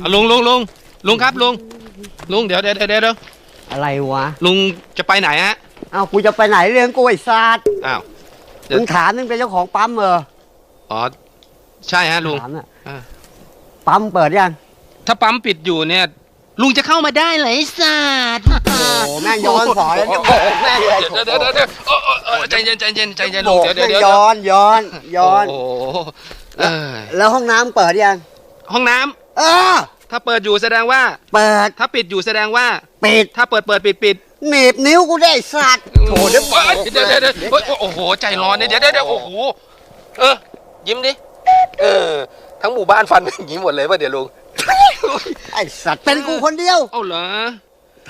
เอาลุงลุงลุงลุงครับลุงลุงเดี๋ยวเดี๋ยวเดี๋ยวเดี๋ยวอะไรวะ ลุงจะไปไหนฮะเอ้ากูจะไปไหนเรื่องกูไอ้สัตว์อ้าวเดี๋ยวมึงถามนึงเป็นเจ้าของปั๊มเหรออ๋อใช่ฮะลุงถามน่ะอ่าปั๊มเปิดยังถ้าปั๊มปิดอยู่เนี่ย ลุงจะเข้ามาได้เหรอไอ้สัตว์โอ้แม่งย้อนสอนแล้วจะโบกแม่งเลยเดี๋ยวเดี๋ยวเดี๋ยวเดี๋ยวโอ้โอ้โอ้ใจเย็นใจเย็นใจเย็นโบลุงกเดี๋ยวเดี๋แม่ยวงเดี๋ยวย้อนย้อนย้อนโอ้โหเออแล้วห้องน้ำเปิดยัง ห้องน้ำ เออ ถ้าเปิดอยู่แสดงว่า เปิดถ้าปิดอยู่แสดงว่า ปิดถ้าเปิดเปิดปิดปิดหนีบนิ้วกูได้ไอ้สัตว์โถเดี๋ยวเอ้ยเดี๋ยวเดี๋ยวเดี๋ยวเฮ้ยโอ้โหใจร้อนเนี่ยเดี๋ยวเดี๋ยวเดี๋ยวโอ้โหเออยิ้มดิเออทั้งหมู่บ้านฟันอย่างนี้หมดเลยป่ะเดี๋ยวลุงไอ้สัตว์เป็นกูคนเดียวเอ้าเหรอ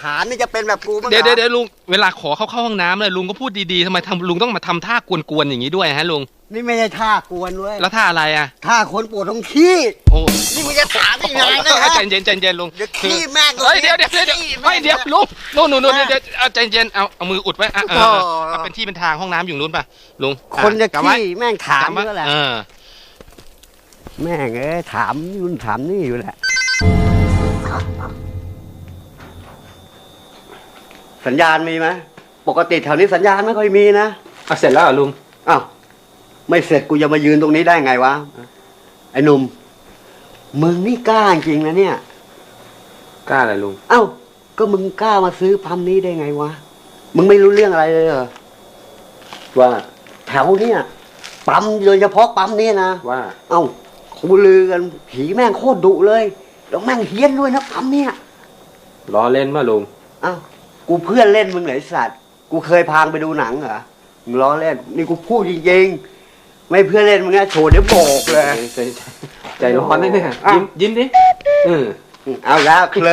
ฐานนี่จะเป็นแบบกูมั้งหรอเดี๋ยวเดี๋ยวเดี๋ยวลุงเวลาขอเขาเข้าห้องน้ำเลยลุงก็พูดดีๆทำไมทำลุงต้องมาทำท่ากวนๆอย่างนี้ด้วยฮะลุง นี่ไม่ใช่ท่ากวนเว้ยแล้วท่าอะไรอะ ท่าคนปวดท้องขี้ โอ้นี่มึงจะถามอีกนานนะฮะใจเย็นใจเย็นลุงเดี๋ยวขี้แม่งเฮ้ยเดี๋ยวเดี๋ยวเดี๋ยวเดี๋ยวขี้เฮ้ยเดี๋ยวลุงลุงหนูหนูเดี๋ยวเดี๋ยวเอาใจเย็นเอาเอามืออุดไว้อะเออโอ้เอาเป็นที่เป็นทางห้องน้ำอยู่นู้นป่ะลุงคนจะกำไว้ขี้แม่งถามจำไว้เยอะแหละเออแม่งเอ้ยถามนู่นถามนี่อยู่แหละ สัญญาณมีไหมปกติแถวนี้สัญญาณไม่ค่อยมีนะเอาเสร็จแล้วเหรอลุงอ้าว ไม่เสร็จกูจะมายืนตรงนี้ได้ไงวะ ไอ้หนุ่มมึงนี่กล้าจริงนะเนี่ย กล้าอะไรลุง เอ้า ก็มึงกล้ามาซื้อปั๊มนี้ได้ไงวะ มึงไม่รู้เรื่องอะไรเลยเหรอ ว่าแถวเนี้ยปั๊มโดยเฉพาะปั๊มนี้นะ ว่า เอ้าคูลือกันผีแม่งโคตรดุเลย แล้วแม่งเฮี้ยนด้วยนะปั๊มเนี่ยล้อเล่นมาลุง เอ้า กูเพื่อนเล่นมึงเหรอไอสัตว์ กูเคยพางไปดูหนังเหรอ มึงล้อเล่น นี่กูพูดจริงๆ ไม่เพื่อนเล่นมึงนะโชว์เดี๋ยวโบกเลย ใจใจร้อนนะเนี่ยอะยิ้มยิ้มดิเออเอาแล้ว